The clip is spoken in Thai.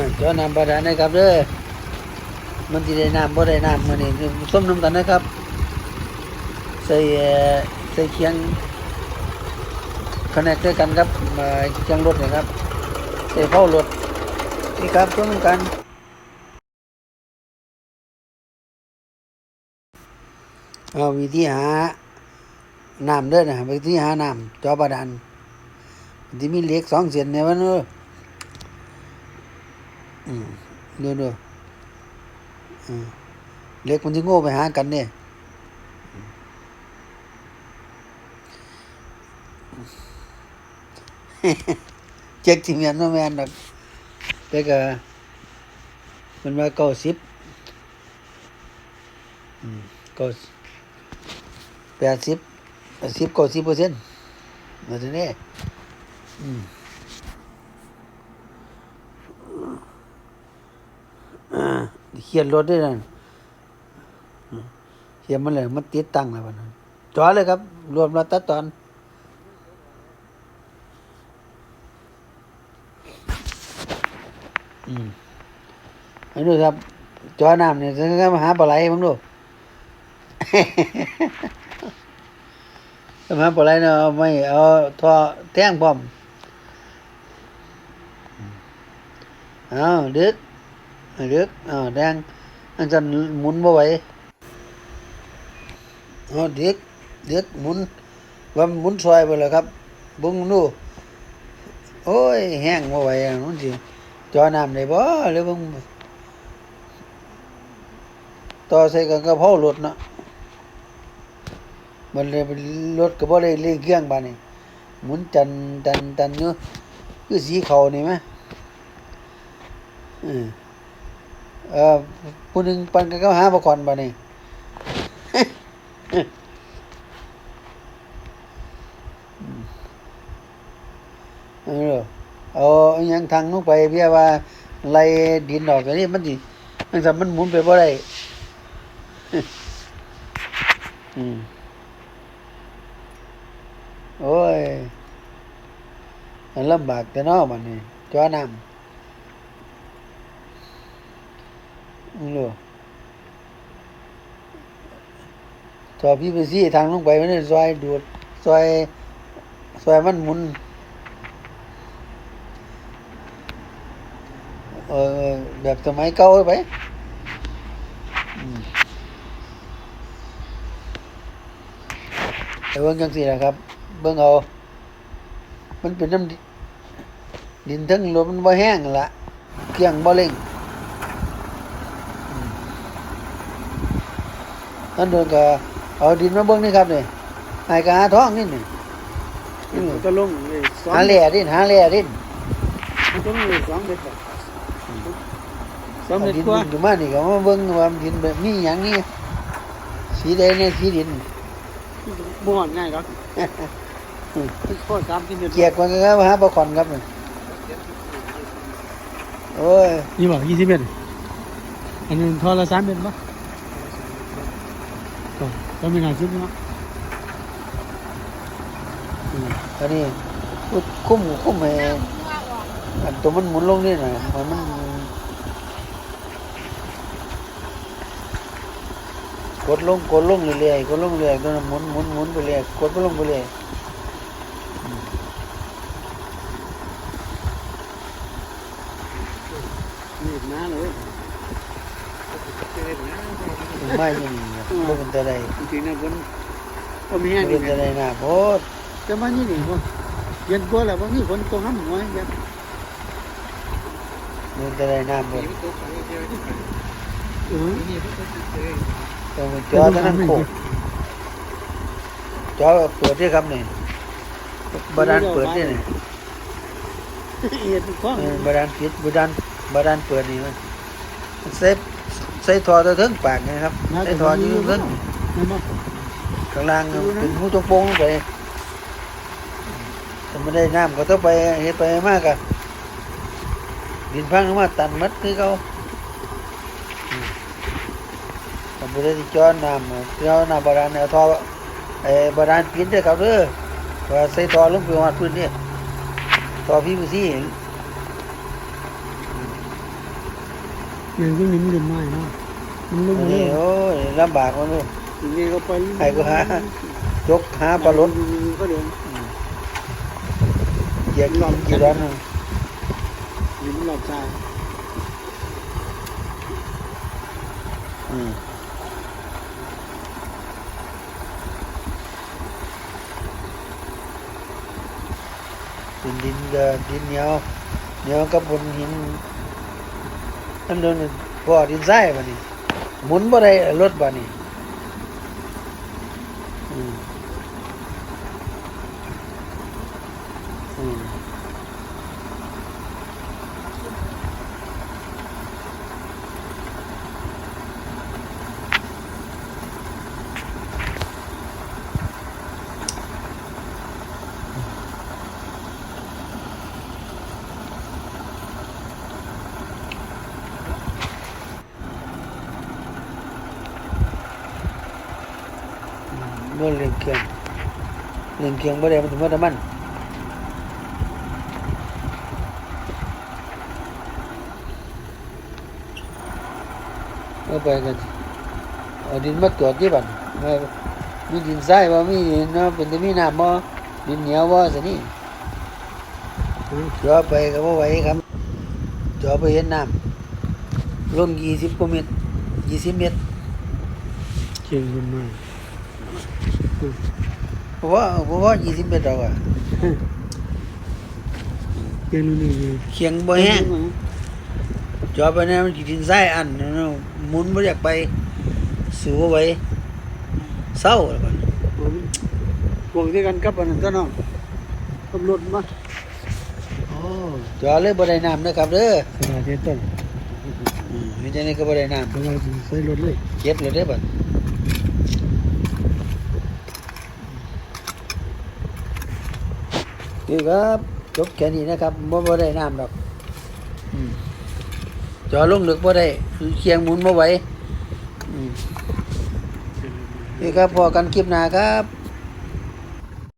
อเจ้านำบาดาลนะครับเด้อมันสิได้น้ำบ่ได้น้ำมื้อนี้ส้มน้ำกันนะครับ ใส่ใส่เคียงคอนเนคด้วยกันครับมาเคียงรถนะครับ ใส่เผารถนี่ครับส้มน้ำกันเอาวิธีหาน้ำเด้อนะวิธีหาน้ำจอบาดาลที่มีเหล็กสองเส้นเนี่ยมันเออ อืมดูดูอืมเล็กมันจะโง่ไปหากันเนี่ยเจ๊กที่เมียนโนแมนดอกแต่ก็มันมาเก้าสิบก้าแปดสิบสิบเก้าสิบเปอร์เซ็นต์มาทีนี้อืม อ่าเขียนรถด้วยนั่นเขียนมันเลยมันติดตั้งแล้วมันจอเลยครับ รวมแล้วตัดตอนอืมอันนี้ครับ จอน้ำเนี่ยจะมาหาปลาไหลมั้งดูมาหาปลาไหลเนาะไม่เอาท่อแท่งพร้อมเอาดึก เลือกอ่าแดงอันจะหมุนบ่ไหวอ๋อเด็กเด็กหมุนว่าหมุนซอยไปแล้วครับบุ้งดูโอ้ยแห้งบ่ไหวอะมันสิจอน้ำได้บ่หรือบิ่งต่อใส่กันกระเพรารถเนาะมันเลยรถก็บ่ได้เร่งเครื่องบาดนี้หมุนจันจันจันอยู่คือสีเขานี่ไหมอืม เออผู้หนึ่งปันกันก็หาประกอนบ่นี่เออเอาอหยังทางลงไปเพียว่าไล่ดินออกอันนี้มันสิมันสมันหมุนไปบ่ได้อืมโอ้ยมันลำบากแต่นาะมันนี่จ้อน้ำ อืมดูซอพี่ไปซี่ทางลงไปมันนี่ซอยดูดซอยซอยมันหมุนเออแบบสมัยเก่าไปอืมแต่เบิ่งจังซี่นะครับ เบิ่งเอา มันเป็นน้ำดิดินทั้งลมมันบ่แห้งนั่นละเครื่องบ่เร่ง นั่นเดินก็เอาดินมาเบิ่งนี่ครับนี่หายกะหาท้องนี่นี่ก็ลงเลยสองหาแหล่ดินหาแหล่ดินมันต้องเลยสองเม็ดแบบสองเอาเม็ดดินกว่าอยู่มานี่ก็มาเบิ่งว่าดินแบบนี้หยังนี่สีใดเนี่ยสีดินบ่อนง่ายครับข้อสามที่เม็ดเกียกมันก็มาหาปลาขอนครับนี่โอ้ยนี่บอกยี่สิบเม็ดอันนี้ทอละสามเม็ดปะ ก็ก็ไม่น่าคิดเนาะอันนี้คุ้มคุ้มให้อันตัวมันหมุนลงนี่หน่อยมันมันกดลงกดลงเรื่อยๆกดลงเรื่อยๆตัวนั้นหมุนหมุนหมุนไปเรื่อยกดไปลงไปเรื่อยนี่น้าเลยไม่ยัง บ่เป็นตะไดจริงๆนะบนก็มีบ่อันเป็นี้นตะไดนะโพดจะมานี่นี่บ่เย็นกว่าแล้วบ่มีคนตรงห้ำหัวยันบ่เป็นตะไดน้ำบ่เออต้องไปจอตะนั้นโคกจอเปิดที่ครับนี่บาดาลเปิดนี่นี่เอียดทุกข้อเออบาดาลปิดบาดาลบาดาลเปิดนี่มันเซฟ ใส่ท่อตะเทิงปากนะครับใส่ท่ออยู่เทิงนั่นบ่ข้างล่างเป็นหูจงโปงลงไปถ้าไม่ได้น้ำก็ต้องไปเฮ็ดไปมากอะดินพังลงมาตันมัดคือเขาอืมถ้าไม่ได้ที่จอน้ำอะจอน้ำบาดาลเอาท่อไอ้บาดาลปิดเด้อครับเด้อว่าใส่ท่อลงไปวัดพื้นนี่ท่อพีวีซี อย่างที่นี้มันเดินน้อยเนาะมันลงอันเลนี้ยโอ้ยลำบากมันเลยนี่ก็ไปใครก็หายกหาปลาลดก็เดินเหยียกกี่กี่ร้อนนึงหินหลอดทรายอืมดินดินก็ดินเหนียวเหนียวกับบนหิน อันนั้นพอดินทรายบ่นี่หมุนบ่ได้รถบ่นี่อืม บ่เรื่องเครื่องเรื่องเครื่องบ่ได้มันถึงว่าแต่มันเอาไปกันเอาดินมาตรวจที่บัดว่ามีดินทรายบ่มีดินเนาะเป็นแต่มีน้ำบ่ดินเหนียวบ่ซะนี่จ่อไปก็บ่ไหวครับจ่อไปเห็นน้ำลง20กว่าเมตร20เมตรเชียงเดิน น้อยเพราะว่าเพราะว่า20เมตรดอกอะเชียงนู่นนี่เลยเคียงบ่แห้งจอไปเนี่ยมันกินไส้อันเนาะหมุนบ่อยากไปสู้บ่ไหว้เศร้าแล้วบัดพวกที่กันกับอันนั้นก็น้องตำรวจมาโอ้จอเลยบ่ได้น้ำนะครับเด้อสถานที่ต้นอืมมีแต่นี่ก็บ่ได้น้ำกำลังใส่รถเลยเก็บเลยเด้อบั นี่ครับจบแค่นี้นะครับบ่บ่ได้น้ำดอกอจอลงลึกบ่ได้เคียงหมุนบ่ไหวนี่ครับพอกันคลิปหน้าครับ